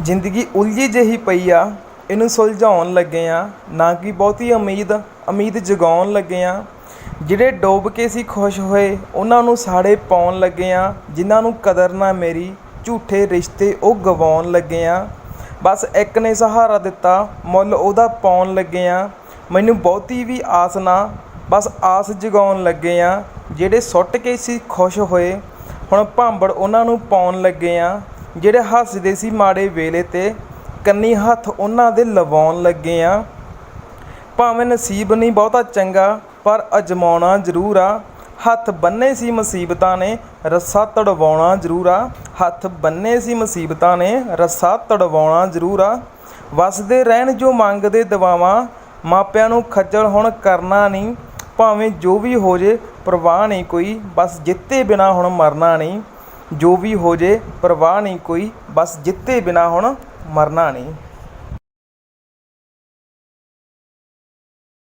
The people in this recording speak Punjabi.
ਜ਼ਿੰਦਗੀ ਉਲਝੀ ਜਿਹੀ ਪਈ ਆ। ਇਹਨੂੰ ਸੁਲਝਾਉਣ ਲੱਗੇ ਆ। ਨਾ ਕਿ ਬਹੁਤੀ ਉਮੀਦ ਉਮੀਦ ਜਗਾਉਣ ਲੱਗੇ ਆ। ਜਿਹੜੇ ਡੋਬ ਕੇ ਸੀ ਖੁਸ਼ ਹੋਏ, ਉਹਨਾਂ ਨੂੰ ਸਾੜੇ ਪਾਉਣ ਲੱਗੇ ਆ। ਜਿਨ੍ਹਾਂ ਨੂੰ ਕਦਰ ਨਾ ਮੇਰੀ, ਝੂਠੇ ਰਿਸ਼ਤੇ ਉਹ ਗਵਾਉਣ ਲੱਗੇ ਆ। ਬਸ ਇੱਕ ਨੇ ਸਹਾਰਾ ਦਿੱਤਾ, ਮੁੱਲ ਉਹਦਾ ਪਾਉਣ ਲੱਗੇ ਆ। ਮੈਨੂੰ ਬਹੁਤੀ ਵੀ ਆਸ ਨਾ, ਬਸ ਆਸ ਜਗਾਉਣ ਲੱਗੇ ਆ। ਜਿਹੜੇ ਸੁੱਟ ਕੇ ਸੀ ਖੁਸ਼ ਹੋਏ, ਹੁਣ ਭਾਂਬੜ ਉਹਨਾਂ ਨੂੰ ਪਾਉਣ ਲੱਗੇ ਆ। ਜਿਹੜੇ ਹੱਸਦੇ ਸੀ ਮਾੜੇ ਵੇਲੇ ਤੇ ਕੰਨੀ ਹੱਥ ਉਹਨਾਂ ਦੇ ਲਵਾਉਣ ਲੱਗੇ ਆ। ਭਾਵੇਂ ਨਸੀਬ ਨਹੀਂ ਬਹੁਤਾ ਚੰਗਾ, ਪਰ ਅਜਮਾਉਣਾ ਜ਼ਰੂਰ ਆ। ਹੱਥ ਬੰਨੇ ਸੀ ਮੁਸੀਬਤਾਂ ਨੇ, ਰੱਸਾ ਤੜਵਾਉਣਾ ਜ਼ਰੂਰ ਆ। ਹੱਥ ਬੰਨੇ ਸੀ ਮੁਸੀਬਤਾਂ ਨੇ, ਰੱਸਾ ਤੜਵਾਉਣਾ ਜ਼ਰੂਰ ਆ। ਵਸਦੇ ਰਹਿਣ ਜੋ ਮੰਗਦੇ ਦਵਾਵਾਂ, ਮਾਪਿਆਂ ਨੂੰ ਖੱਜਲ ਹੁਣ ਕਰਨਾ ਨਹੀਂ। ਭਾਵੇਂ ਜੋ ਵੀ ਹੋ ਜੇ, ਪਰਵਾਹ ਨਹੀਂ ਕੋਈ, ਬਸ ਜਿੱਤੇ ਬਿਨਾ ਹੁਣ ਮਰਨਾ ਨਹੀਂ। ਜੋ ਵੀ ਹੋ ਜੇ ਪਰਵਾਹ ਨਹੀਂ ਕੋਈ ਬਸ ਜਿੱਤੇ ਬਿਨਾਂ ਹੁਣ ਮਰਨਾ ਨਹੀਂ।